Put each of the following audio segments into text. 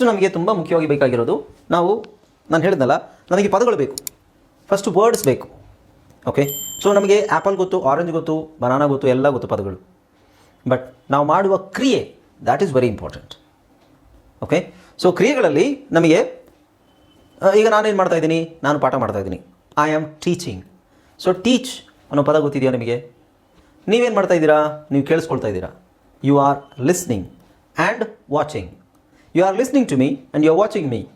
ಇದು ನಮಗೆ ತುಂಬ ಮುಖ್ಯವಾಗಿ ಬೇಕಾಗಿರೋದು, ನಾವು ನಾನು ಹೇಳಿದ್ನಲ್ಲ, ನನಗೆ ಪದಗಳು ಬೇಕು. ಫಸ್ಟ್ ವರ್ಡ್ಸ್ ಬೇಕು. ಓಕೆ ಸೊ ನಮಗೆ ಆ್ಯಪಲ್ ಗೊತ್ತು ಆರೆಂಜ್ ಗೊತ್ತು ಬನಾನಾ ಗೊತ್ತು, ಎಲ್ಲ ಗೊತ್ತು ಪದಗಳು. ಬಟ್ ನಾವು ಮಾಡುವ ಕ್ರಿಯೆ that is very important okay so ಕ್ರಿಯೆಗಳಲ್ಲಿ ನಮಗೆ ಈಗ ನಾನೇನು ಮಾಡ್ತಾ ಇದ್ದೀನಿ? ನಾನು ಪಾಠ ಮಾಡ್ತಾ ಇದ್ದೀನಿ. I am teaching so teach ಅನ್ನೋ ಪದ ಗೊತ್ತಿದೆಯಾ ನಿಮಗೆ? ನೀವೇನು ಮಾಡ್ತಾ ಇದ್ದೀರಾ? ನೀವು ಕೇಳಿಸ್ಕೊಳ್ತಾ ಇದ್ದೀರಾ. You are listening and watching you are listening to me and you are watching me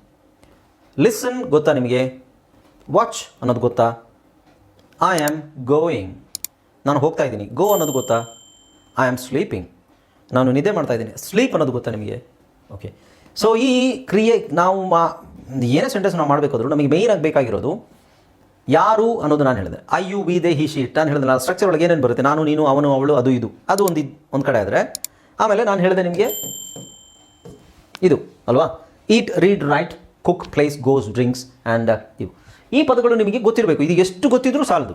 listen ಗೊತ್ತಾ ನಿಮಗೆ? ವಾಚ್ ಅನ್ನೋದು ಗೊತ್ತಾ? ಐ ಆಮ್ ಗೋಯಿಂಗ್ ನಾನು ಹೋಗ್ತಾ ಇದ್ದೀನಿ. ಗೋ ಅನ್ನೋದು ಗೊತ್ತಾ? ಐ ಆಮ್ ಸ್ಲೀಪಿಂಗ್ ನಾನು ನಿದ್ದೆ ಮಾಡ್ತಾ ಇದ್ದೀನಿ. ಸ್ಲೀಪ್ ಅನ್ನೋದು ಗೊತ್ತಾ ನಿಮಗೆ? ಓಕೆ ಸೊ ಈ ಕ್ರಿಯೆ, ನಾವು ಮಾ, ಏನೇ ಸೆಂಟೆನ್ಸ್ ನಾವು ಮಾಡಬೇಕಾದ್ರೂ ನಮಗೆ ಮೇಯ್ನ್ ಆಗಿ ಬೇಕಾಗಿರೋದು ಯಾರು ಅನ್ನೋದು ನಾನು ಹೇಳಿದೆ. I you we they he she ನಾನು ಹೇಳಿದೆ ನಾನು ಸ್ಟ್ರಕ್ಚರ್ ಒಳಗೆ ಏನೇನು ಬರುತ್ತೆ? ನಾನು, ನೀನು, ಅವನು, ಅವಳು, ಅದು, ಇದು. ಅದು ಒಂದು ಒಂದು ಕಡೆ ಆದರೆ, ಆಮೇಲೆ ನಾನು ಹೇಳಿದೆ ನಿಮಗೆ ಇದು, ಅಲ್ವಾ? Eat read write cook plays goes drinks and ಇವು. ಈ ಪದಗಳು ನಿಮಗೆ ಗೊತ್ತಿರಬೇಕು. ಇದು ಎಷ್ಟು ಗೊತ್ತಿದ್ರೂ ಸಾಲದು.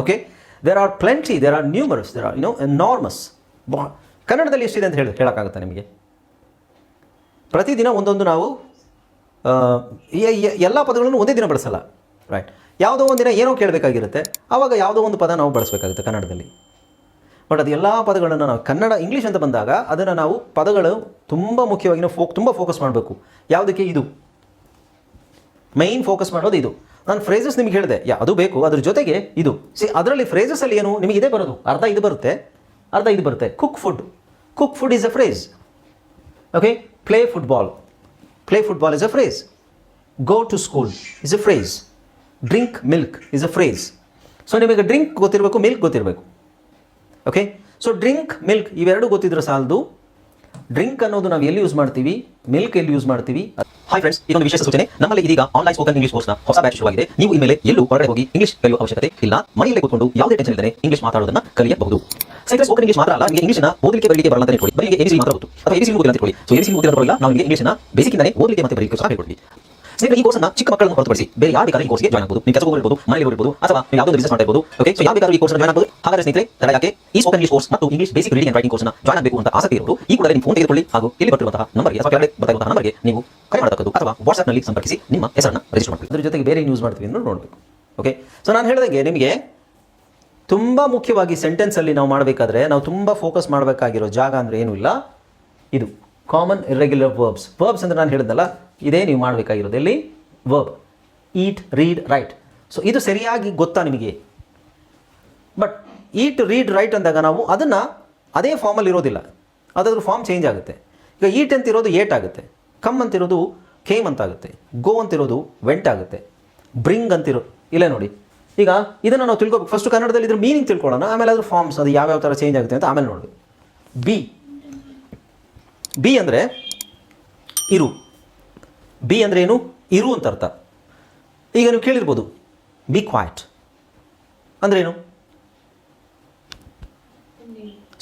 Okay there are plenty there are numerous there are enormous ಬಾ, ಕನ್ನಡದಲ್ಲಿ ಎಷ್ಟಿದೆ ಅಂತ ಹೇಳಿ, ಹೇಳೋಕ್ಕಾಗುತ್ತೆ ನಿಮಗೆ? ಪ್ರತಿದಿನ ಒಂದೊಂದು ನಾವು ಎಲ್ಲ ಪದಗಳನ್ನು ಒಂದೇ ದಿನ ಬಳಸಲ್ಲ ರೈಟ್ ಯಾವುದೋ ಒಂದು ದಿನ ಏನೋ ಕೇಳಬೇಕಾಗಿರುತ್ತೆ, ಆವಾಗ ಯಾವುದೋ ಒಂದು ಪದ ನಾವು ಬಳಸಬೇಕಾಗುತ್ತೆ ಕನ್ನಡದಲ್ಲಿ. ಬಟ್ ಅದು ಎಲ್ಲ ಪದಗಳನ್ನು ನಾವು ಕನ್ನಡ ಇಂಗ್ಲೀಷ್ ಅಂತ ಬಂದಾಗ ಅದನ್ನು ನಾವು ಪದಗಳು ತುಂಬ ಮುಖ್ಯವಾಗಿ ನಾವು ಫೋಕ್ ತುಂಬ ಫೋಕಸ್ ಮಾಡಬೇಕು. ಯಾವುದಕ್ಕೆ? ಇದು. ಮೈನ್ ಫೋಕಸ್ ಮಾಡೋದು ಇದು. ನಾನು ಫ್ರೇಸಸ್ ನಿಮಗೆ ಹೇಳಿದೆ. ಯಾ, ಅದು ಬೇಕು. ಅದ್ರ ಜೊತೆಗೆ ಇದು. ಸಿ ಅದರಲ್ಲಿ ಫ್ರೇಸಸಲ್ಲಿ ಏನು ನಿಮಗೆ ಇದೇ ಬರೋದು. ಅರ್ಧ ಇದು ಬರುತ್ತೆ, ಅರ್ಧ ಇದು ಬರುತ್ತೆ. Cook food cook food is a phrase okay play football play football is a phrase go to school is a phrase drink milk is a phrase so ನಿಮಗೆ ಡ್ರಿಂಕ್ ಗೊತ್ತಿರಬೇಕು ಮಿಲ್ಕ್ ಗೊತ್ತಿರಬೇಕು. ಓಕೆ ಸೊ ಡ್ರಿಂಕ್ ಮಿಲ್ಕ್ ಇವೆರಡು ಗೊತ್ತಿದ್ರೆ ಸಾಲದು. Drink ಅನ್ನೋದು ನಾವು ಎಲ್ಲಿ use ಮಾಡ್ತೀವಿ? ಮಿಲ್ಕ್ ಎಲ್ಲಿ ಯೂಸ್ ಮಾಡ್ತೀವಿ? ಹಾಯ್ ಫ್ರೆಂಡ್ಸ್ ಇದೊಂದು ವಿಶೇಷ ಸೂಚನೆ ನಮ್ಮಲ್ಲಿ ಇದೀಗ ಆನ್ಲೈನ್ ಸ್ಪೋಕನ್ ಇಂಗ್ಲಿಷ್ ಕೋರ್ಸ್ನ ಹೊಸ ಬ್ಯಾಚ್ ಶುರುವಾಗಿದೆ. ನೀವು ಈ ಮೇಲೆ ಎಲ್ಲೂ ಹೊರಗಡೆ ಹೋಗಿ ಇಂಗ್ಲಿಷ್ ಕಲಿಯುವ ಅವಶ್ಯಕತೆ ಇಲ್ಲ. ಮನೆಯಲ್ಲೇ ಕೂತ್ಕೊಂಡು ಯಾವುದೇ ಟೆನ್ಷನ್ ಇಲ್ಲದೆ ಇಂಗ್ಲಿಷ್ ಮಾತಾಡೋದನ್ನ ಕಲಿಯಬಹುದು. ಸ್ನೇಹಿತರೆ ಸ್ಪೋಕನ್ ಇಂಗ್ಲಿಷ್ ಮಾತ್ರ ಅಲ್ಲ, ನಿಮಗೆ ಇಂಗ್ಲಿಷ್ನ ಓದಲಿಕ್ಕೆ ಬರಲಿಕ್ಕೆ ಬರಲ್ಲ ಅಂತ ಇಟ್ಕೊಳ್ಳಿ ಬರೀ ಎಬಿಸಿ ಮಾತ್ರ ಗೊತ್ತು. ಅಥವಾ ಎಬಿಸಿ ಗೊತ್ತಿಲ್ಲ ಅಂತ ಇಟ್ಕೊಳ್ಳಿ ಸೊ ಎಬಿಸಿ ಗೊತ್ತಿಲ್ಲ ಪರವಾಗಿಲ್ಲ ನಾವು ನಿಮಗೆ ಇಂಗ್ಲಿಷ್ನ ಬೇಸಿಕ್ಕಿಂದಲೇ ಓದಲಿಕ್ಕೆ ಮತ್ತೆ ಬರಲಿಕ್ಕೆ ಸಹ ಹೇಳ್ಕೊಡ್ತೀವಿ. ಸ್ನೇಹಿತರೆ ಈ ಕೋರ್ಸ್ನ ಚಿಕ್ಕ ಮಕ್ಕಳನ್ನು ಹೊರತುಪಡಿಸಿ ಬೇರೆ ಯಾರು ಬೇಕಾದ್ರೂ ಈ ಕೋರ್ಸ್ಗೆ ಜಾಯ್ನ್ ಆಗಬಹುದು ನೀವು ಕೆಲಸ ಇರಬಹುದು ಮನೆಯಲ್ಲಿ ಇರಬಹುದು ಅಥವಾ ನೀವು ಯಾವುದೋ ಬಿಸ್ನೆಸ್ ಮಾಡ್ತಾ ಇರಬಹುದು ಓಕೆ ಸೊ ಯಾವ ಬೇಕಾದ್ರೂ ಈ ಕೋರ್ಸ್ ಜಾಯ್ನ್ ಆಗಬಹುದು ಹಾಗಾದ್ರೆ ಸ್ನೇಹಿತರೆ, ತಡ ಯಾಕೆ? ಈ ಸ್ಪೋಕನ್ ಇಂಗ್ಲಿಷ್ ಕೋರ್ಸ್ ಮತ್ತು English basic reading and writing ಕೋರ್ಸ್ನ ಜಾಯ್ನ್ ಆಗಬೇಕು ಅಂತ ಆಸಕ್ತಿ ಇರಬಹುದು ಈ ಕೂಡ ನಿಮ್ಮ ಫೋನ್ ತೆಗೆದುಕೊಳ್ಳಿ ಹಾಗೂ ಇಲ್ಲಿ ಬರ್ತಿರುವಂತಹ ನಂಬರ್ಗೆ ಅಥವಾ ಕೆಳಗಡೆ ಬರ್ತಾ ಇರುವಂತಹ ನಂಬರ್ಗೆ ನೀವು ಕರೆ ಮಾಡತಕ್ಕದ್ದು ಅಥವಾ ವಾಟ್ಸ್ಆಪ್ನಲ್ಲಿ ಸಂಪರ್ಕಿಸಿ ನಿಮ್ಮ ಹೆಸರನ್ನ ರಿಜಿಸ್ಟರ್ ಮಾಡ್ಕೊಳ್ಳಿ. ಅದರ ಜೊತೆಗೆ ಬೇರೆ ಯೂಸ್ ಮಾಡ್ತೀವಿ ಅಂತ ನೋಡಬೇಕು. ಓಕೆ ಸೊ ನಾನು ಹೇಳಿದಂಗೆ ನಿಮಗೆ ತುಂಬ ಮುಖ್ಯವಾಗಿ ಸೆಂಟೆನ್ಸಲ್ಲಿ ನಾವು ಮಾಡಬೇಕಾದ್ರೆ ನಾವು ತುಂಬ ಫೋಕಸ್ ಮಾಡಬೇಕಾಗಿರೋ ಜಾಗ ಅಂದರೆ ಏನೂ ಇಲ್ಲ? ಇದು ಕಾಮನ್ ಇರ್ರೆಗ್ಯುಲರ್ ವರ್ಬ್ಸ್ ವರ್ಬ್ಸ್ ಅಂದರೆ ನಾನು ಹೇಳಿದ್ನಲ್ಲ ಇದೇ ನೀವು ಮಾಡಬೇಕಾಗಿರೋದು. ಇಲ್ಲಿ verb eat read write so ಇದು ಸರಿಯಾಗಿ ಗೊತ್ತಾ ನಿಮಗೆ? ಬಟ್ ಈಟ್ ರೀಡ್ ರೈಟ್ ಅಂದಾಗ ನಾವು ಅದನ್ನು ಅದೇ ಫಾರ್ಮಲ್ಲಿ ಇರೋದಿಲ್ಲ. ಅದಾದ್ರೂ ಫಾರ್ಮ್ ಚೇಂಜ್ ಆಗುತ್ತೆ. ಈಗ ಈಟ್ ಅಂತಿರೋದು ಏಟ್ ಆಗುತ್ತೆ. ಕಮ್ ಅಂತಿರೋದು ಕೇಮ್ ಅಂತಾಗುತ್ತೆ. ಗೋ ಅಂತಿರೋದು ವೆಂಟ್ ಆಗುತ್ತೆ. ಬ್ರಿಂಗ್ ಅಂತಿರೋ, ಇಲ್ಲೇ ನೋಡಿ. ಈಗ ಇದನ್ನು ನಾವು ತಿಳ್ಕೊಬೇಕು. ಫಸ್ಟ್ ಕನ್ನಡದಲ್ಲಿ ಇದ್ರ ಮೀನಿಂಗ್ ತಿಳ್ಕೊಳ್ಳೋಣ. ಆಮೇಲೆ ಅದ್ರ ಫಾರ್ಮ್ಸ್ ಅದು ಯಾವ್ಯಾವ ಥರ ಚೇಂಜ್ ಆಗುತ್ತೆ ಅಂತ ಆಮೇಲೆ ನೋಡಬೇಕು. ಬಿ ಬಿ ಅಂದರೆ ಇರು. ಬಿ ಅಂದರೆ ಏನು? ಇರು ಅಂತ ಅರ್ಥ. ಈಗ ನೀವು ಕೇಳಿರ್ಬೋದು ಬಿ ಕ್ವಾಯ್ಟ್ ಅಂದ್ರೆ ಏನು?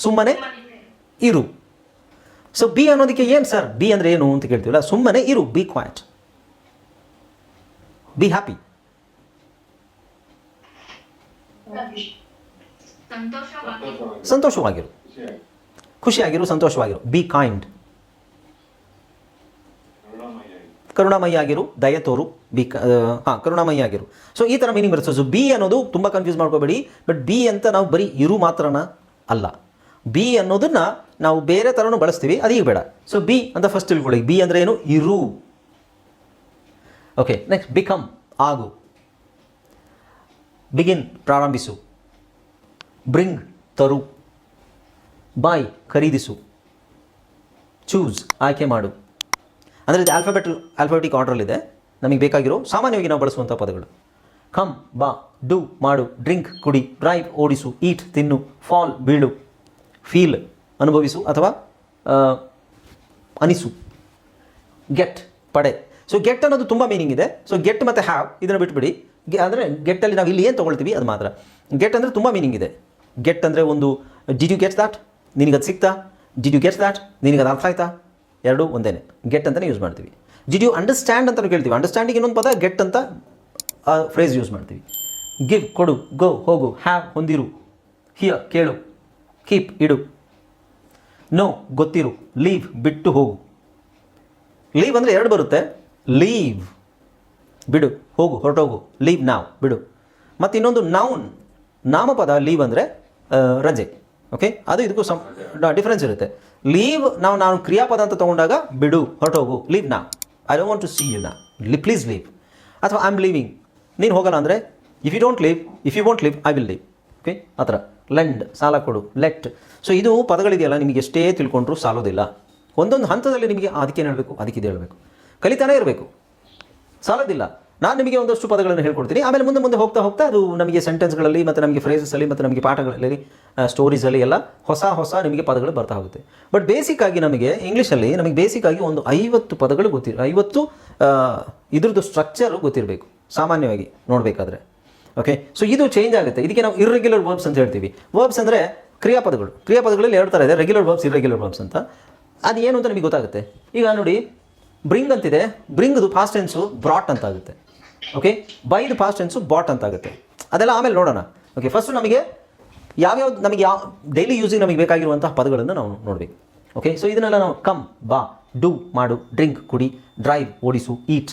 ಸುಮ್ಮನೆ ಇರು. ಸೊ ಬಿ ಅನ್ನೋದಕ್ಕೆ ಏನು ಸರ್ ಬಿ ಅಂದರೆ ಏನು ಅಂತ ಕೇಳ್ತೀವಲ್ಲ? ಸುಮ್ಮನೆ ಇರು ಬಿ ಕ್ವಾಯ್ಟ್ ಬಿ ಹ್ಯಾಪಿ ಸಂತೋಷವಾಗಿ ಸಂತೋಷವಾಗಿರು. ಖುಷಿಯಾಗಿರು, ಸಂತೋಷವಾಗಿರು. ಬಿ ಕೈಂಡ್ ಕರುಣಾಮಯಿ ಆಗಿರು ದಯ ತೋರು ಬಿ ಹಾಂ ಕರುಣಾಮಯಿ ಆಗಿರು ಸೊ ಈ ಥರ ಮೀನಿಂಗ್ ಬರುತ್ತೆ. ಸೊ ಬಿ ಅನ್ನೋದು ತುಂಬ ಕನ್ಫ್ಯೂಸ್ ಮಾಡ್ಕೋಬೇಡಿ. ಬಟ್ ಬಿ ಅಂತ ನಾವು ಬರೀ ಇರು ಮಾತ್ರನ ಅಲ್ಲ. ಬಿ ಅನ್ನೋದನ್ನ ನಾವು ಬೇರೆ ಥರನೂ ಬಳಸ್ತೀವಿ ಅದೀಗ ಬೇಡ. ಸೊ ಬಿ ಅಂತ ಫಸ್ಟ್ ತಿಳ್ಕೊಳ್ಳಿ. ಬಿ ಅಂದರೆ ಏನು? ಇರು. ಓಕೆ ನೆಕ್ಸ್ಟ್ ಬಿಕಮ್ ಆಗು. ಬಿಗಿನ್ ಪ್ರಾರಂಭಿಸು. ಬ್ರಿಂಗ್ ತರು. ಬಾಯ್ ಖರೀದಿಸು. ಚೂಸ್ ಆಯ್ಕೆ ಮಾಡು. ಅಂದರೆ ಇದು ಆಲ್ಫಾಬೆಟ್ ಆಲ್ಫಾಬೆಟಿಕ್ ಆರ್ಡ್ರಲ್ಲಿದೆ ನಮಗೆ ಬೇಕಾಗಿರೋ ಸಾಮಾನ್ಯವಾಗಿ ನಾವು ಬಳಸುವಂಥ ಪದಗಳು. ಕಮ್ ಬಾ, ಡು, ಮಾಡು, ಡ್ರಿಂಕ್, ಕುಡಿ, ಡ್ರೈವ್, ಓಡಿಸು, ಈಟ್, ತಿನ್ನು, ಫಾಲ್, ಬೀಳು, ಫೀಲ್, ಅನುಭವಿಸು ಅಥವಾ ಅನಿಸು, ಗೆಟ್, ಪಡೆ. ಸೊ ಗೆಟ್ ಅನ್ನೋದು ತುಂಬ ಮೀನಿಂಗ್ ಇದೆ. ಸೊ ಗೆಟ್ ಮತ್ತು ಹ್ಯಾವ್ ಇದನ್ನು ಬಿಟ್ಬಿಡಿ. ಗೆ, ಅಂದರೆ ಗೆಟ್ಟಲ್ಲಿ ನಾವು ಇಲ್ಲಿ ಏನು ತೊಗೊಳ್ತೀವಿ ಅದು ಮಾತ್ರ. ಗೆಟ್ ಅಂದರೆ ತುಂಬ ಮೀನಿಂಗ್ ಇದೆ. ಗೆಟ್ ಅಂದರೆ ಒಂದು ಡಿಡ್ ಯು ಗೆಟ್ಸ್ ದಾಟ್ ನಿನಗದು ಸಿಗ್ತಾ ಡಿಡ್ ಯು ಗೆಟ್ ದಾಟ್ ನಿನಗದು ಅರ್ಥ ಆಯ್ತಾ ಎರಡೂ ಒಂದೇ ಗೆಟ್ ಅಂತಲೇ ಯೂಸ್ ಮಾಡ್ತೀವಿ. ಡಿಡ್ ಯು ಅಂಡರ್ಸ್ಟ್ಯಾಂಡ್ ಅಂತ ಕೇಳ್ತೀವಿ. ಅಂಡರ್ಸ್ಟ್ಯಾಂಡಿಂಗ್ ಇನ್ನೊಂದು ಪದ ಗೆಟ್ ಅಂತ ಫ್ರೇಸ್ ಯೂಸ್ ಮಾಡ್ತೀವಿ. ಗಿವ್ ಕೊಡು ಗೋ ಹೋಗು ಹ್ಯಾವ್ ಹೊಂದಿರು ಹಿಯ ಕೇಳು ಕೀಪ್ ಇಡು. ನೋ ಗೊತ್ತಿರು ಲೀವ್ ಬಿಟ್ಟು ಹೋಗು. ಲೀವ್ ಅಂದರೆ ಎರಡು ಬರುತ್ತೆ. ಲೀವ್ ಬಿಡು, ಹೋಗು, ಹೊರಟೋಗು. ಲೀವ್ ನಾವ್ ಬಿಡು. ಮತ್ತು ಇನ್ನೊಂದು ನೌನ್ ನಾಮಪದ ಲೀವ್ ಅಂದರೆ ರಜೆ. ಓಕೆ ಅದು ಇದಕ್ಕೂ ಸಮ್ ಡಿಫ್ರೆನ್ಸ್ ಇರುತ್ತೆ. ಲೀವ್ ನಾವು, ನಾನು ಕ್ರಿಯಾಪದ ಅಂತ ತೊಗೊಂಡಾಗ ಬಿಡು, ಹೊರಟೋಗು ಲೀವ್ ನಾ. I don't want to see you ನಾ. ಲಿ ಪ್ಲೀಸ್ ಲೀವ್ ಅಥವಾ ಐ ಆಮ್ ಲೀವಿಂಗ್ ನೀನು ಹೋಗಲ್ಲ ಅಂದರೆ if you don't leave if you want leave I will leave okay ಆ ಥರ. ಲೆಂಡ್ ಸಾಲ ಕೊಡು ಲೆಟ್ ಸೊ ಇದು ಪದಗಳಿದೆಯಲ್ಲ, ನಿಮಗೆ ಎಷ್ಟೇ ತಿಳ್ಕೊಂಡ್ರೂ ಸಾಲೋದಿಲ್ಲ. ಒಂದೊಂದು ಹಂತದಲ್ಲಿ ನಿಮಗೆ ಅದಕ್ಕೇನು ಹೇಳಬೇಕು? ಅದಕ್ಕಿದೆ ಹೇಳಬೇಕು. ಕಲಿತಾನೇ ಇರಬೇಕು. ಸಾಲೋದಿಲ್ಲ. ನಾನು ನಿಮಗೆ ಒಂದಷ್ಟು ಪದಗಳನ್ನು ಹೇಳ್ಕೊಡ್ತೀನಿ. ಆಮೇಲೆ ಮುಂದೆ ಮುಂದೆ ಹೋಗ್ತಾ ಹೋಗ್ತಾ ಅದು ನಮಗೆ ಸೆಂಟೆನ್ಸ್ಗಳಲ್ಲಿ ಮತ್ತು ನಮಗೆ ಫ್ರೇಸಸಲ್ಲಿ ಮತ್ತು ನಮಗೆ ಪಾಠಗಳಲ್ಲಿ ಸ್ಟೋರೀಸಲ್ಲಿ ಎಲ್ಲ ಹೊಸ ಹೊಸ ನಿಮಗೆ ಪದಗಳು ಬರ್ತಾ ಹೋಗುತ್ತೆ. ಬಟ್ ಬೇಸಿಕ್ ಆಗಿ ನಮಗೆ ಇಂಗ್ಲೀಷಲ್ಲಿ ನಮಗೆ ಬೇಸಿಕ್ ಆಗಿ ಒಂದು ಐವತ್ತು ಪದಗಳು ಗೊತ್ತಿರ ಐವತ್ತು ಇದ್ರದ್ದು ಸ್ಟ್ರಕ್ಚರು ಗೊತ್ತಿರಬೇಕು. ಸಾಮಾನ್ಯವಾಗಿ ನೋಡಬೇಕಾದ್ರೆ. ಓಕೆ ಸೊ ಇದು ಚೇಂಜ್ ಆಗುತ್ತೆ. ಇದಕ್ಕೆ ನಾವು ಇರ್ರೆಗ್ಯುಲರ್ ವರ್ಬ್ಸ್ ಅಂತ ಹೇಳ್ತೀವಿ. ವರ್ಬ್ಸ್ ಅಂದರೆ ಕ್ರಿಯಾಪದಗಳು. ಕ್ರಿಯಾಪದಗಳಲ್ಲಿ ಎರಡು ಥರ ಇದೆ. ರೆಗ್ಯುಲರ್ ವರ್ಬ್ಸ್ ಇರ್ರೆಗ್ಯುಲರ್ ವರ್ಬ್ಸ್ ಅಂತ. ಅದು ಏನು ಅಂತ ನಿಮಗೆ ಗೊತ್ತಾಗುತ್ತೆ. ಈಗ ನೋಡಿ ಬ್ರಿಂಗ್ ಅಂತಿದೆ. ಬ್ರಿಂಗ್ದು ಫಾಸ್ಟ್ ಟೆನ್ಸು ಬ್ರಾಟ್ ಅಂತ ಆಗುತ್ತೆ ಓಕೆ ಬೈದು ಫಾಸ್ಟ್ ಟೆನ್ಸು ಬಾಟ್ ಅಂತ ಆಗುತ್ತೆ ಅದೆಲ್ಲ ಆಮೇಲೆ ನೋಡೋಣ. ಓಕೆ ಫಸ್ಟು ನಮಗೆ ಯಾವ್ಯಾವ್ದು ನಮಗೆ ಯಾವ ಡೈಲಿ ಯೂಸಿಗೆ ನಮಗೆ ಬೇಕಾಗಿರುವಂತಹ ಪದಗಳನ್ನು ನಾವು ನೋಡಬೇಕು. ಓಕೆ ಸೊ ಇದನ್ನೆಲ್ಲ ನಾವು ಕಮ್ ಬಾ ಡೂ ಮಾಡು ಡ್ರಿಂಕ್ ಕುಡಿ drive ಓಡಿಸು eat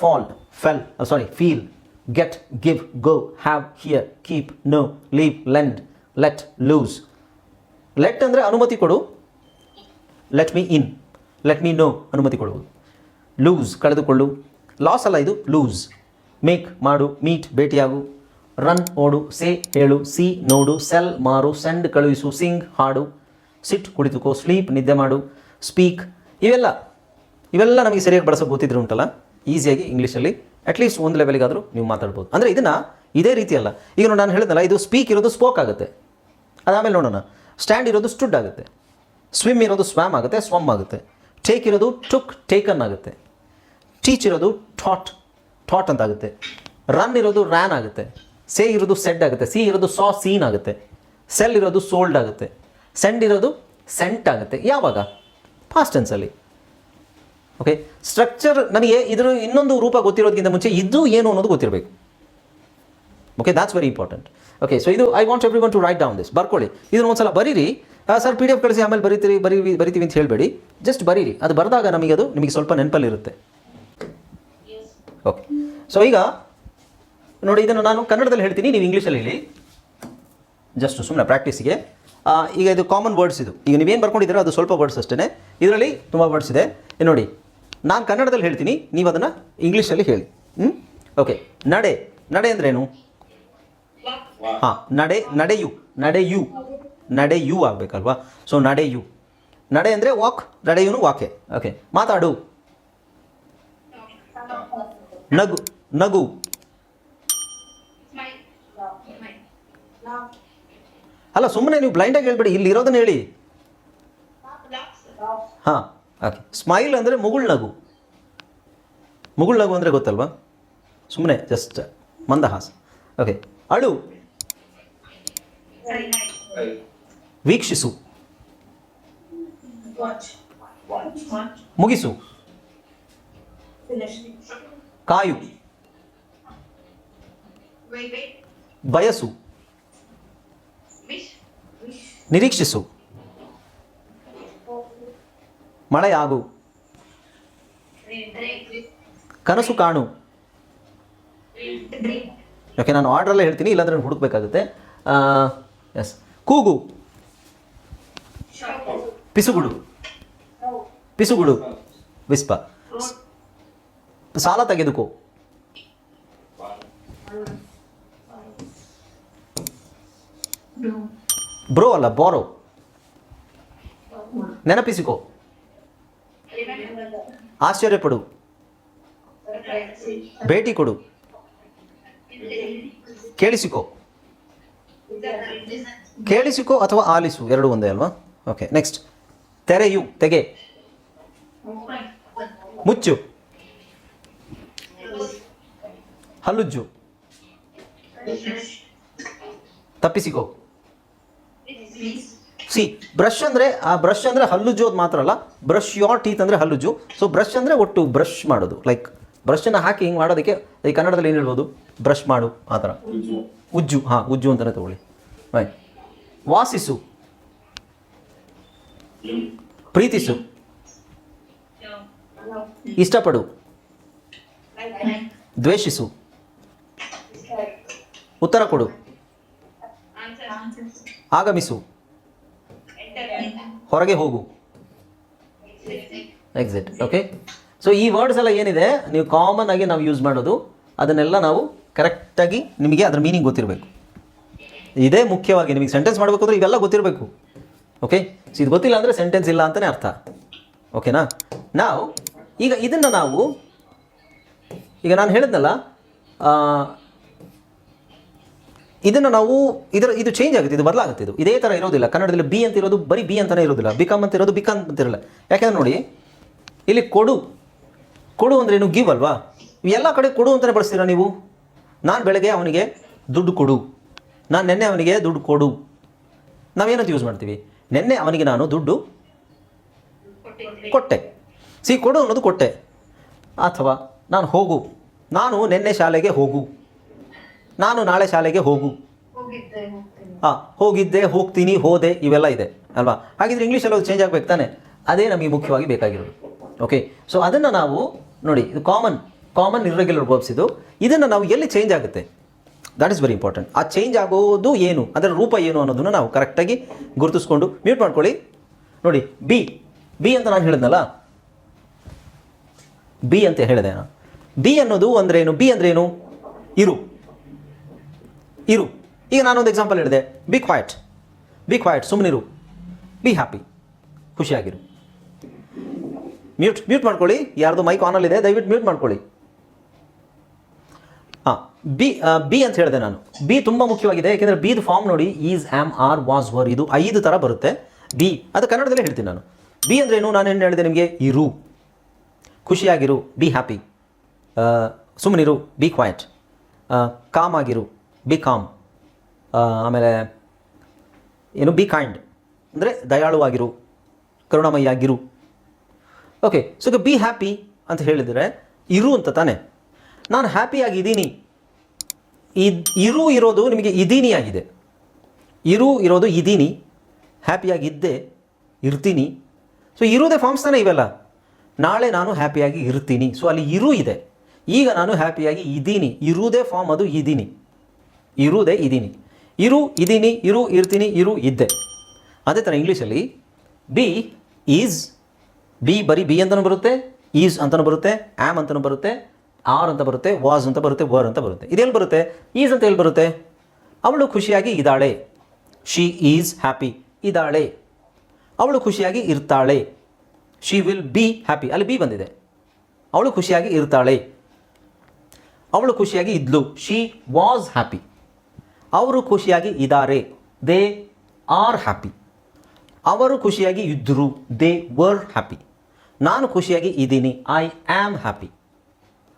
fall fell sorry feel get give go have hear keep know leave lend let lose let ಅಂದರೆ ಅನುಮತಿ ಕೊಡು. Let me in let me know ಅನುಮತಿ ಕೊಡುವುದು ಲೂಸ್ ಕಳೆದುಕೊಳ್ಳು. ಲಾಸ್ ಅಲ್ಲ ಇದು ಲೂಸ್ ಮೇಕ್ ಮಾಡು ಮೀಟ್ ಭೇಟಿಯಾಗು. ರನ್ ಓಡು, ಸೇ, ಹೇಳು, ಸಿ, ನೋಡು, ಸೆಲ್, ಮಾರು, ಸೆಂಡ್, ಕಳುಹಿಸು, ಸಿಂಗ್, ಹಾಡು, ಸಿಟ್, ಕುಳಿತುಕೋ, ಸ್ಲೀಪ್, ನಿದ್ದೆ ಮಾಡು, ಸ್ಪೀಕ್, ಇವೆಲ್ಲ ಇವೆಲ್ಲ ನಮಗೆ ಸರಿಯಾಗಿ ಬಳಸೋ ಗೊತ್ತಿದ್ರೆ ಉಂಟಲ್ಲ? ಈಸಿಯಾಗಿ ಇಂಗ್ಲೀಷಲ್ಲಿ ಅಟ್ಲೀಸ್ಟ್ ಒಂದು ಲೆವೆಲ್ಗಾದರೂ ನೀವು ಮಾತಾಡ್ಬೋದು. ಅಂದರೆ ಇದನ್ನು ಇದೇ ರೀತಿ ಅಲ್ಲ ಈಗ ನೋಡಿ ನಾನು ಹೇಳಿದ್ನಲ್ಲ, ಇದು ಸ್ಪೀಕ್ ಇರೋದು ಸ್ಪೋಕ್ ಆಗುತ್ತೆ. ಅದಾದಮೇಲೆ ನೋಡೋಣ. ಸ್ಟ್ಯಾಂಡ್ ಇರೋದು ಸ್ಟುಡ್ ಆಗುತ್ತೆ. ಸ್ವಿಮ್ ಇರೋದು ಸ್ವಾಮ್ ಆಗುತ್ತೆ ಸ್ವಮ್ ಆಗುತ್ತೆ. ಟೇಕ್ ಇರೋದು ಟುಕ್ ಟೇಕನ್ ಆಗುತ್ತೆ. ಟೀಚ್ ಇರೋದು ಠಾಟ್ ಠಾಟ್ ಅಂತ ಆಗುತ್ತೆ ರನ್ ಇರೋದು ರ್ಯಾನ್ ಆಗುತ್ತೆ. ಸೇ ಇರೋದು ಸೆಡ್ ಆಗುತ್ತೆ. ಸಿ ಇರೋದು ಸಾ ಸೀನ್ ಆಗುತ್ತೆ. ಸೆಲ್ ಇರೋದು ಸೋಲ್ಡ್ ಆಗುತ್ತೆ. ಸೆಂಡ್ ಇರೋದು ಸೆಂಟ್ ಆಗುತ್ತೆ. ಯಾವಾಗ? ಫಾಸ್ಟ್ ಟೆನ್ಸಲ್ಲಿ ಓಕೆ ಸ್ಟ್ರಕ್ಚರ್ ನನಗೆ ಇದ್ರ ಇನ್ನೊಂದು ರೂಪ ಗೊತ್ತಿರೋದಕ್ಕಿಂತ ಮುಂಚೆ ಇದು ಏನು ಅನ್ನೋದು ಗೊತ್ತಿರಬೇಕು. Okay that's very important okay so ಇದು I want everyone to write down this ಬರ್ಕೊಳ್ಳಿ. ಇದನ್ನ ಒಂದ್ಸಲ ಬರೀರಿ. ಸರ್ ಪಿ ಡಿ ಎಫ್ ಕಳಿಸಿ ಆಮೇಲೆ ಬರೀತೀರಿ ಬರೀ ಬರಿತೀವಿ ಅಂತ ಹೇಳಬೇಡಿ. ಜಸ್ಟ್ ಬರೀರಿ. ಅದು ಬರೆದಾಗ ನಮಗೆ ಅದು ನಿಮಗೆ ಸ್ವಲ್ಪ ನೆನಪಲ್ಲಿರುತ್ತೆ. ಓಕೆ ಸೊ ಈಗ ನೋಡಿ, ಇದನ್ನು ನಾನು ಕನ್ನಡದಲ್ಲಿ ಹೇಳ್ತೀನಿ, ನೀವು ಇಂಗ್ಲೀಷಲ್ಲಿ ಹೇಳಿ. ಜಸ್ಟ್ ಸುಮ್ಮನೆ ಪ್ರಾಕ್ಟೀಸಿಗೆ ಈಗ ಇದು ಕಾಮನ್ ವರ್ಡ್ಸ್ ಇದು. ಈಗ ನೀವೇನು ಬರ್ಕೊಂಡಿದ್ದೀರೋ ಅದು ಸ್ವಲ್ಪ ವರ್ಡ್ಸ್ ಅಷ್ಟೇ ಇದರಲ್ಲಿ ತುಂಬ ವರ್ಡ್ಸ್ ಇದೆ. ನೋಡಿ, ನಾನು ಕನ್ನಡದಲ್ಲಿ ಹೇಳ್ತೀನಿ, ನೀವು ಅದನ್ನು ಇಂಗ್ಲೀಷಲ್ಲಿ ಹೇಳಿ. ಹ್ಞೂ ಓಕೆ ನಡೆ. ನಡೆ ಅಂದ್ರೇನು? ಹಾಂ, ನಡೆ, ನಡೆಯು. ನಡೆಯು. ನಡೆಯು ಆಗಬೇಕಲ್ವಾ? ಸೊ ನಡೆಯು. ನಡೆ ಅಂದರೆ ವಾಕ್ ನಡೆಯುನು ವಾಕೆ. ಓಕೆ ಮಾತಾಡು. ನಗು. ನಗು. ಅಲ್ಲ, ಸುಮ್ಮನೆ ನೀವು ಬ್ಲೈಂಡಾಗಿ ಹೇಳ್ಬೇಡಿ, ಇಲ್ಲಿ ಇರೋದನ್ನ ಹೇಳಿ. ಹಾಂ ಓಕೆ ಸ್ಮೈಲ್ ಅಂದರೆ ಮುಗುಳ್ ನಗು. ಮುಗುಳ್ ನಗು ಅಂದರೆ ಗೊತ್ತಲ್ವಾ? ಸುಮ್ಮನೆ ಜಸ್ಟ್ ಮಂದಹಾಸ. ಓಕೆ ಅಳು. ವೀಕ್ಷಿಸು. ಮುಗಿಸು. ಕಾಯು. ಬಯಸು. ನಿರೀಕ್ಷಿಸು. ಮಳೆಯಾಗು. ಕನಸು ಕಾಣು. ಓಕೆ ನಾನು ಆರ್ಡ್ರಲ್ಲೇ ಹೇಳ್ತೀನಿ, ಇಲ್ಲಾಂದ್ರೆ ನಾನು ಹುಡುಕ್ಬೇಕಾಗುತ್ತೆ. ಎಸ್ ಕೂಗು. ಪಿಸುಗುಡು. ಪಿಸುಗುಡು. ವಿಸ್ಪ. ಸಾಲ ತೆಗೆದುಕೋ. ಬ್ರೋ ಅಲ್ಲ ಬಾರೋ ನೆನಪಿಸಿಕೋ. ಆಶ್ಚರ್ಯಪಡು. ಭೇಟಿ ಕೊಡು. ಕೇಳಿಸಿಕೋ. ಕೇಳಿಸಿಕೋ ಅಥವಾ ಆಲಿಸು, ಎರಡು ಒಂದೇ ಅಲ್ವಾ? ಓಕೆ ನೆಕ್ಸ್ಟ್ ತೆರೆಯು, ತೆಗೆ. ಮುಚ್ಚು. ಹಲ್ಲುಜ್ಜು. ತಪ್ಪಿಸಿಕೋ. ಸಿ ಬ್ರಷ್ ಅಂದರೆ ಆ ಬ್ರಷ್ ಅಂದರೆ ಹಲ್ಲುಜ್ಜೋದು ಮಾತ್ರ ಅಲ್ಲ. ಬ್ರಷ್ ಯೋರ್ ಟೀತ್ ಅಂದರೆ ಹಲ್ಲುಜ್ಜು ಸೊ ಬ್ರಷ್ ಅಂದರೆ ಒಟ್ಟು ಬ್ರಷ್ ಮಾಡೋದು. ಲೈಕ್ ಬ್ರಷನ್ನು ಹಾಕಿ ಹಿಂಗೆ ಮಾಡೋದಕ್ಕೆ ಈ ಕನ್ನಡದಲ್ಲಿ ಏನು ಹೇಳ್ಬೋದು? ಬ್ರಷ್ ಮಾಡು ಆ ಥರ. ಉಜ್ಜು. ಹಾಂ ಉಜ್ಜು ಅಂತಲೇ ತಗೊಳ್ಳಿ. ರೈ ವಾಸಿಸು. ಪ್ರೀತಿಸು. ಇಷ್ಟಪಡು. ದ್ವೇಷಿಸು. ಉತ್ತರ ಕೊಡು. ಆಗಮಿಸು. ಹೊರಗೆ ಹೋಗು. ಎಕ್ಸಿಟ್ ಓಕೆ ಸೊ ಈ ವರ್ಡ್ಸ್ ಎಲ್ಲ ಏನಿದೆ? ನೀವು ಕಾಮನ್ ಆಗಿ ನಾವು ಯೂಸ್ ಮಾಡೋದು. ಅದನ್ನೆಲ್ಲ ನಾವು ಕರೆಕ್ಟಾಗಿ ನಿಮಗೆ ಅದರ ಮೀನಿಂಗ್ ಗೊತ್ತಿರಬೇಕು. ಇದೇ ಮುಖ್ಯವಾಗಿ ನಿಮಗೆ ಸೆಂಟೆನ್ಸ್ ಮಾಡಬೇಕು ಅಂದರೆ ಇವೆಲ್ಲ ಗೊತ್ತಿರಬೇಕು. ಓಕೆ ಸೊ ಇದು ಗೊತ್ತಿಲ್ಲ ಅಂದರೆ ಸೆಂಟೆನ್ಸ್ ಇಲ್ಲ ಅಂತಲೇ ಅರ್ಥ. ಓಕೆನಾ ನಾವು ಈಗ ಇದನ್ನು ನಾವು, ಈಗ ನಾನು ಹೇಳಿದ್ನಲ್ಲ ಇದನ್ನು ನಾವು ಇದರ, ಇದು ಚೇಂಜ್ ಆಗುತ್ತೆ, ಇದು ಬದಲಾಗುತ್ತೆ ಇದು. ಇದೇ ಥರ ಇರೋದಿಲ್ಲ. ಕನ್ನಡದಲ್ಲಿ ಬಿ ಅಂತ ಇರೋದು ಬರೀ ಬಿ ಅಂತಲೇ ಇರೋದಿಲ್ಲ. ಬಿಕಮ್ ಅಂತ ಇರೋದು ಅಂತ ಇರಲ್ಲ. ಯಾಕೆಂದ್ರೆ ನೋಡಿ, ಇಲ್ಲಿ ಕೊಡು. ಕೊಡು ಅಂದ್ರೆ ಏನು? ಗಿವ್ ಅಲ್ವಾ? ಎಲ್ಲ ಕಡೆ ಕೊಡು ಅಂತಲೇ ಬಳಸ್ತೀರಾ ನೀವು? ನಾನು ಬೆಳಗ್ಗೆ ಅವನಿಗೆ ದುಡ್ಡು ಕೊಡು. ನಾನು ನೆನ್ನೆ ಅವನಿಗೆ ದುಡ್ಡು ಕೊಡು. ನಾವೇನಂತ ಯೂಸ್ ಮಾಡ್ತೀವಿ? ನೆನ್ನೆ ಅವನಿಗೆ ನಾನು ದುಡ್ಡು ಕೊಟ್ಟೆ. ಸಿ ಕೊಡು ಅನ್ನೋದು ಕೊಟ್ಟೆ. ಅಥವಾ ನಾನು ಹೋಗು. ನಾನು ನಿನ್ನೆ ಶಾಲೆಗೆ ಹೋಗು. ನಾನು ನಾಳೆ ಶಾಲೆಗೆ ಹೋಗು. ಹಾಂ ಹೋಗಿದ್ದೆ ಹೋಗ್ತೀನಿ ಹೋದೆ ಇವೆಲ್ಲ ಇದೆ ಅಲ್ವಾ? ಹಾಗಿದ್ರೆ ಇಂಗ್ಲೀಷಲ್ಲಿ ಅದು ಚೇಂಜ್ ಆಗಬೇಕು ತಾನೆ? ಅದೇ ನಮಗೆ ಮುಖ್ಯವಾಗಿ ಬೇಕಾಗಿರೋದು. ಓಕೆ ಸೊ ಅದನ್ನು ನಾವು ನೋಡಿ ಇದು ಕಾಮನ್ ಕಾಮನ್ ಇರ್ರೆಗ್ಯುಲರ್ ವರ್ಬ್ಸ್ ಇದು. ಇದನ್ನು ನಾವು ಎಲ್ಲಿ ಚೇಂಜ್ ಆಗುತ್ತೆ? ದಟ್ ಇಸ್ ವೆರಿ ಇಂಪಾರ್ಟೆಂಟ್ ಆ ಚೇಂಜ್ ಆಗೋದು ಏನು? ಅದರ ರೂಪ ಏನು ಅನ್ನೋದನ್ನು ನಾವು ಕರೆಕ್ಟಾಗಿ ಗುರುತಿಸ್ಕೊಂಡು ಮ್ಯೂಟ್ ಮಾಡ್ಕೊಳ್ಳಿ. ನೋಡಿ ಬಿ ಬಿ ಅಂತ ನಾನು ಹೇಳಿದ್ನಲ್ಲ? ಬಿ ಅಂತ ಹೇಳಿದೆ ನಾನು. ಬಿ ಅನ್ನೋದು ಅಂದ್ರೇನು ಬಿ ಅಂದ್ರೇನು ಇರು. ಇರು. ಈಗ ನಾನೊಂದು ಎಕ್ಸಾಂಪಲ್ ಹೇಳಿದೆ. ಬಿ ಕ್ವಾಯ್ಟ್ ಬಿ ಕ್ವಾಯ್ಟ್ ಸುಮ್ಮನಿರು ಬಿ ಹ್ಯಾಪಿ ಖುಷಿಯಾಗಿರು. ಮ್ಯೂಟ್ ಮ್ಯೂಟ್ ಮಾಡ್ಕೊಳ್ಳಿ. ಯಾರ್ದು ಮೈಕ್ ಆನಲ್ಲಿದೆ ದಯವಿಟ್ಟು ಮ್ಯೂಟ್ ಮಾಡ್ಕೊಳ್ಳಿ. ಹಾಂ ಬಿ ಬಿ ಅಂತ ಹೇಳಿದೆ ನಾನು. ಬಿ ತುಂಬ ಮುಖ್ಯವಾಗಿದೆ. ಯಾಕೆಂದರೆ ಬಿದು ಫಾರ್ಮ್ ನೋಡಿ is am are was were ಇದು ಐದು ಥರ ಬರುತ್ತೆ. ಬಿ ಅದು ಕನ್ನಡದಲ್ಲೇ ಹೇಳ್ತೀನಿ ನಾನು. ಬಿ ಅಂದ್ರೇನು ನಾನು ಏನು ಹೇಳಿದೆ ನಿಮಗೆ? ಇರು. ಖುಷಿಯಾಗಿರು. ಬಿ ಹ್ಯಾಪಿ ಸುಮ್ಮನಿರು ಬಿ ಕ್ವಾಯಟ್ ಕಾಮ್ ಆಗಿರು. ಬಿ ಕಾಮ್ ಆಮೇಲೆ, ಏನು ಬಿ ಕೈಂಡ್ ಅಂದರೆ ದಯಾಳುವಾಗಿರು ಆಗಿರು ಓಕೆ ಸೊ ಈಗ ಬಿ ಹ್ಯಾಪಿ ಅಂತ ಹೇಳಿದರೆ, ಇರು ಅಂತ ತಾನೆ. ನಾನು ಹ್ಯಾಪಿಯಾಗಿದ್ದೀನಿ ಇದ್ ಇರು ಇರೋದು ನಿಮಗೆ ಇದೀನಿ ಆಗಿದೆ ಇರು ಇರೋದು ಇದೀನಿ ಹ್ಯಾಪಿಯಾಗಿದ್ದೆ ಇರ್ತೀನಿ. ಸೊ ಇರೋದೇ ಫಾರ್ಮ್ಸ್ ತಾನೇ ಇವೆಲ್ಲ. ನಾಳೆ ನಾನು ಹ್ಯಾಪಿಯಾಗಿ ಇರ್ತೀನಿ. ಸೊ ಅಲ್ಲಿ ಇರು ಇದೆ. ಈಗ ನಾನು ಹ್ಯಾಪಿಯಾಗಿ ಇದ್ದೀನಿ. ಇರುವುದೇ ಫಾರ್ಮ್ ಅದು ಇದ್ದೀನಿ ಇರುವುದೇ ಇದ್ದೀನಿ ಇರು ಇದ್ದೀನಿ ಇರು ಇರ್ತೀನಿ, ಇರು ಇದ್ದೆ. ಅದೇ ಥರ ಇಂಗ್ಲೀಷಲ್ಲಿ, ಬಿ ಈಸ್, ಬಿ ಬರೀ ಬಿ ಅಂತಲೂ ಬರುತ್ತೆ, ಈಸ್ ಅಂತಲೂ ಬರುತ್ತೆ ಆ್ಯಮ್ ಅಂತಲೂ ಬರುತ್ತೆ, ಆರ್ ಅಂತ ಬರುತ್ತೆ, ವಾಸ್ ಅಂತ ಬರುತ್ತೆ, ವರ್ ಅಂತ ಬರುತ್ತೆ. ಇದೆಲ್ಲಿ ಬರುತ್ತೆ? ಈಸ್ ಅಂತ ಎಲ್ಲಿ ಬರುತ್ತೆ? ಅವಳು ಖುಷಿಯಾಗಿ ಇದ್ದಾಳೆ. ಶಿ ಈಸ್ ಹ್ಯಾಪಿ ಇದ್ದಾಳೆ. ಅವಳು ಖುಷಿಯಾಗಿ ಇರ್ತಾಳೆ. She will be happy. ಅಲ್ಲಿ ಬಿ ಬಂದಿದೆ. ಅವಳು ಖುಷಿಯಾಗಿ ಇರ್ತಾಳೆ. ಅವಳು ಖುಷಿಯಾಗಿ ಇದ್ಲು. She was happy. ಅವರು ಖುಷಿಯಾಗಿ ಇದ್ದಾರೆ ದೇ ಆರ್ ಹ್ಯಾಪಿ ಅವರು ಖುಷಿಯಾಗಿ ಇದ್ದರು ದೇ ವರ್ ಹ್ಯಾಪಿ ನಾನು ಖುಷಿಯಾಗಿ ಇದ್ದೀನಿ. I am happy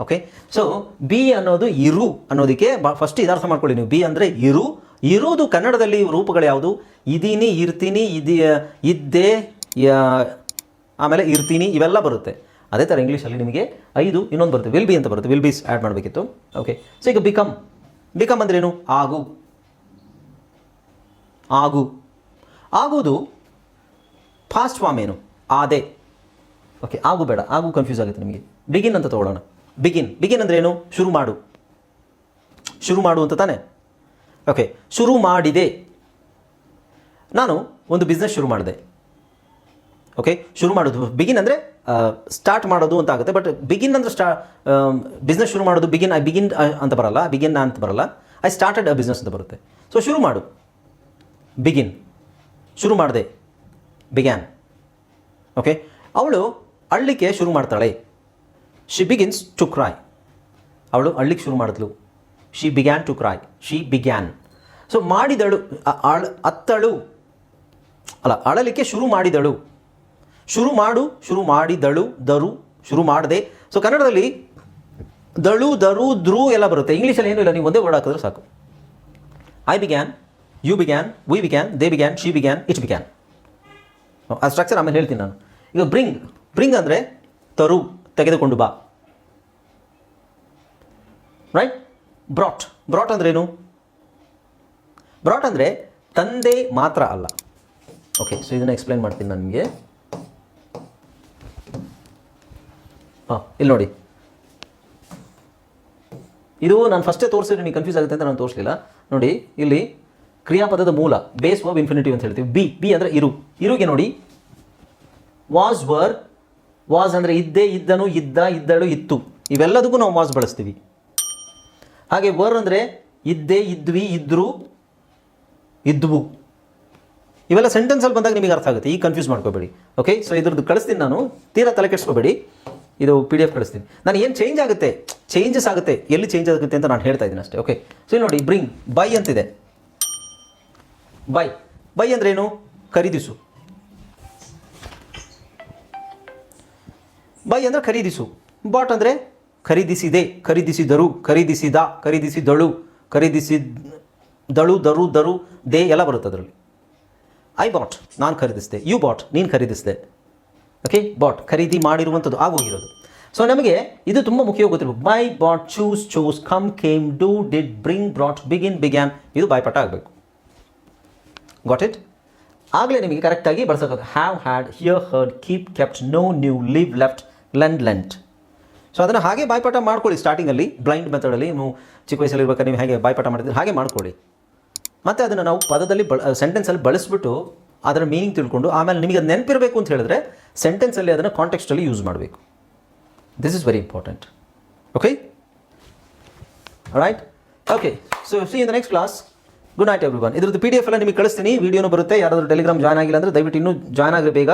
okay so be ಅನ್ನೋದು ಇರು ಅನ್ನೋದಕ್ಕೆ ಫಸ್ಟ್ ಇದರ್ಥ ಮಾಡ್ಕೊಳ್ಳಿ ನೀವು. ಬಿ ಅಂದರೆ ಇರು. ಇರುವುದು ಕನ್ನಡದಲ್ಲಿ ರೂಪಗಳು ಯಾವುದು? ಇದೀನಿ ಇರ್ತೀನಿ, ಇದೆ, ಇದ್ದೆ ಆಮೇಲೆ ಇರ್ತೀನಿ, ಇವೆಲ್ಲ ಬರುತ್ತೆ. ಅದೇ ಥರ ಇಂಗ್ಲೀಷಲ್ಲಿ ನಿಮಗೆ ಐದು, ಇನ್ನೊಂದು ಬರುತ್ತೆ. ವಿಲ್ ಬಿ ಅಂತ ಬರುತ್ತೆ. ವಿಲ್ ಬೀಸ್ ಆ್ಯಡ್ ಮಾಡಬೇಕಿತ್ತು. ಓಕೆ ಸೊ ಈಗ ಬಿಕಮ್ ಬಿಕಮ್ ಅಂದ್ರೇನು? ಆಗು. ಆಗು. ಆಗುವುದು ಫಾಸ್ಟ್ ಫಾರ್ಮ್ ಏನು? ಆದೆ. ಓಕೆ ಆಗು ಬೇಡ. ಆಗು ಕನ್ಫ್ಯೂಸ್ ಆಗುತ್ತೆ ನಿಮಗೆ. ಬಿಗಿನ್ ಅಂತ ತಗೊಳ್ಳೋಣ. ಬಿಗಿನ್ ಬಿಗಿನ್ ಅಂದ್ರೆ ಏನು? ಶುರು ಮಾಡು. ಶುರು ಮಾಡು ಅಂತ ತಾನೆ? ಓಕೆ ಶುರು ಮಾಡಿದೆ. ನಾನು ಒಂದು ಬಿಸ್ನೆಸ್ ಶುರು ಮಾಡಿದೆ. ಓಕೆ ಶುರು ಮಾಡೋದು. ಬಿಗಿನ್ ಅಂದರೆ ಸ್ಟಾರ್ಟ್ ಮಾಡೋದು ಅಂತ ಆಗುತ್ತೆ. ಬಟ್ ಬಿಗಿನ್ ಅಂದರೆ ಸ್ಟಾ ಬಿಸ್ನೆಸ್ ಶುರು ಮಾಡೋದು ಬಿಗಿನ್ ಐ ಬಿಗಿನ್ ಅಂತ ಬರಲ್ಲ. ಬಿಗಿನ್ ಅಂತ ಬರಲ್ಲ. ಐ ಸ್ಟಾರ್ಟೆಡ್ ಅ ಬಿಸ್ನೆಸ್ ಅಂತ ಬರುತ್ತೆ. ಸೊ ಶುರು ಮಾಡು. ಬಿಗಿನ್ ಶುರು ಮಾಡಿದೆ. ಬಿಗ್ಯಾನ್ ಓಕೆ ಅವಳು ಅಳ್ಳಿಕ್ಕೆ ಶುರು ಮಾಡ್ತಾಳೆ. ಶಿ ಬಿಗಿನ್ಸ್ ಟು ಕ್ರಾಯ್ ಅವಳು ಅಳ್ಳಿಕ್ಕೆ ಶುರು ಮಾಡಿದ್ಲು. She began to cry she began so ಮಾಡಿದಳು ಅಳ, ಅತ್ತಳು. ಅಲ್ಲ, ಅಳಲಿಕ್ಕೆ ಶುರು ಮಾಡಿದಳು. ಶುರು ಮಾಡು, ಶುರು ಮಾಡಿದಳು, ದರು, ಶುರು ಮಾಡಿದೆ. ಸೊ ಕನ್ನಡದಲ್ಲಿ ದಳು, ದರು, ದ್ರೂ ಎಲ್ಲ ಬರುತ್ತೆ. ಇಂಗ್ಲೀಷಲ್ಲಿ ಏನೂ ಇಲ್ಲ. ನೀವು ಒಂದೇ ವರ್ಡ್ ಹಾಕಿದ್ರೆ ಸಾಕು. I began you began we began they began she began it began ಆ ಸ್ಟ್ರಕ್ಚರ್ ಆಮೇಲೆ ಹೇಳ್ತೀನಿ ನಾನು. ಈಗ ಬ್ರಿಂಗ್ ಬ್ರಿಂಗ್ ಅಂದರೆ ತರು, ತೆಗೆದುಕೊಂಡು ಬಾ. ರೈಟ್ ಬ್ರಾಟ್ ಬ್ರಾಟ್ ಅಂದ್ರೇನು ಬ್ರಾಟ್ ಅಂದರೆ ತಂದೆ ಮಾತ್ರ ಅಲ್ಲ. ಓಕೆ ಸೊ ಇದನ್ನು ಎಕ್ಸ್ಪ್ಲೈನ್ ಮಾಡ್ತೀನಿ ನನಗೆ ಹಾಂ, ಇಲ್ಲಿ ನೋಡಿ. ಇದು ನಾನು ಫಸ್ಟೇ ತೋರಿಸಿದ್ರೆ ನೀವು ಕನ್ಫ್ಯೂಸ್ ಆಗುತ್ತೆ ಅಂತ ನಾನು ತೋರಿಸಲಿಲ್ಲ. ನೋಡಿ, ಇಲ್ಲಿ ಕ್ರಿಯಾಪದದ ಮೂಲ ಬೇಸ್ ವರ್ಬ್ ಇನ್ಫಿನಿಟಿವ್ ಅಂತ ಹೇಳ್ತೀವಿ. ಬಿ ಬಿ ಅಂದರೆ ಇರು. ಇರುಗೆ ನೋಡಿ. ವಾಸ್ ವರ್ ವಾಸ್ ಅಂದರೆ ಇದ್ದೇ ಇದ್ದನು, ಇದ್ದ, ಇದ್ದಳು, ಇತ್ತು. ಇವೆಲ್ಲದಕ್ಕೂ ನಾವು ವಾಸ್ ಬಳಸ್ತೀವಿ. ಹಾಗೆ ವರ್ ಅಂದರೆ ಇದ್ದೇ, ಇದ್ವಿ, ಇದ್ರು, ಇದ್ವು. ಇವೆಲ್ಲ ಸೆಂಟೆನ್ಸಲ್ಲಿ ಬಂದಾಗ ನಿಮಗೆ ಅರ್ಥ ಆಗುತ್ತೆ. ಈಗ ಕನ್ಫ್ಯೂಸ್ ಮಾಡ್ಕೋಬೇಡಿ. ಓಕೆ ಸೊ ಇದ್ರದ್ದು ಕಳಿಸ್ತೀನಿ ನಾನು. ತೀರಾ ತಲೆ ಕೆಡಿಸ್ಕೋಬೇಡಿ. ಇದು ಪಿ ಡಿ ಎಫ್ ಕಳಿಸ್ತೀನಿ. ನಾನು ಏನು ಚೇಂಜ್ ಆಗುತ್ತೆ? ಚೇಂಜಸ್ ಆಗುತ್ತೆ. ಎಲ್ಲಿ ಚೇಂಜ್ ಆಗುತ್ತೆ ಅಂತ ನಾನು ಹೇಳ್ತಾ ಇದ್ದೀನಿ ಅಷ್ಟೇ. ಓಕೆ ಸೊ ನೋಡಿ ಬ್ರಿಂಗ್ ಬೈ ಅಂತಿದೆ. ಬೈ. ಬೈ ಅಂದ್ರೆ ಏನು ಖರೀದಿಸು. ಬೈ ಅಂದರೆ ಖರೀದಿಸು. ಬಾಟ್ ಅಂದರೆ ಖರೀದಿಸಿದೆ. ಖರೀದಿಸಿದರು, ಖರೀದಿಸಿದ, ಖರೀದಿಸಿದಳು ಖರೀದಿಸಿದಳು, ದರು ದರು, ದೇ ಎಲ್ಲ ಬರುತ್ತೆ ಅದರಲ್ಲಿ. ಐ ಬಾಟ್, ನಾನು ಖರೀದಿಸಿದೆ. ಯು ಬಾಟ್, ನೀನು ಖರೀದಿಸಿದೆ. ಓಕೆ ಬಾಟ್, ಖರೀದಿ ಮಾಡಿರುವಂಥದ್ದು ಆಗೋಗಿರೋದು. ಸೊ ನಮಗೆ ಇದು ತುಂಬ ಮುಖ್ಯವಾಗಿ ಗೊತ್ತಿರಬೇಕು. Buy bought choose choose come came do did bring brought begin began ಇದು ಬಾಯ್ಪಾಠ ಆಗಬೇಕು. ಗಾಟ್ ಇಟ್ ಆಗಲೇ ನಿಮಗೆ ಕರೆಕ್ಟಾಗಿ ಬಳಸೋಕ್ಕಾಗ have had hear heard keep kept know knew live left lend lent so ಅದನ್ನು ಹಾಗೆ ಬಾಯ್ಪಾಠ ಮಾಡ್ಕೊಳ್ಳಿ ಸ್ಟಾರ್ಟಿಂಗಲ್ಲಿ ಬ್ಲೈಂಡ್ ಮೆಥಡಲ್ಲಿ ನೀವು ಚಿಕ್ಕ ವಯಸ್ಸಲ್ಲಿ ಇರ್ಬೇಕಾದ್ರೆ ನೀವು ಹೇಗೆ ಬಾಯ್ಪಾಠ ಮಾಡಿದ್ರೆ ಹಾಗೆ ಮಾಡ್ಕೊಳ್ಳಿ. ಮತ್ತು ಅದನ್ನು ನಾವು ಪದದಲ್ಲಿ ಬಳ ಸೆಂಟೆನ್ಸಲ್ಲಿ ಬಳಸ್ಬಿಟ್ಟು ಅದರ ಮೀನಿಂಗ್ ತಿಳ್ಕೊಂಡು ಆಮೇಲೆ ನಿಮಗೆ ಅದು ನೆನಪಿರಬೇಕು ಅಂತ ಹೇಳಿದ್ರೆ ಸೆಂಟೆನ್ಸಲ್ಲಿ ಅದನ್ನು ಕಾಂಟೆಕ್ಸ್ಟಲ್ಲಿ ಯೂಸ್ ಮಾಡಬೇಕು. This is very important okay right okay so see in the next class good night everyone ಇದ್ರದ್ದು ಪಿ ಡಿ ಎಫ್ ಎಲ್ಲ ನಿಮಗೆ ಕಳಿಸ್ತೀನಿ. ವೀಡಿಯೋನು ಬರುತ್ತೆ. ಯಾರಾದರೂ ಟೆಲಿಗ್ರಾಮ್ ಜಾಯ್ನ್ ಆಗಿಲ್ಲ ಅಂದರೆ ದಯವಿಟ್ಟು ಇನ್ನೂ ಜಾಯ್ನ್ ಆಗಿರಿ ಬೇಗ.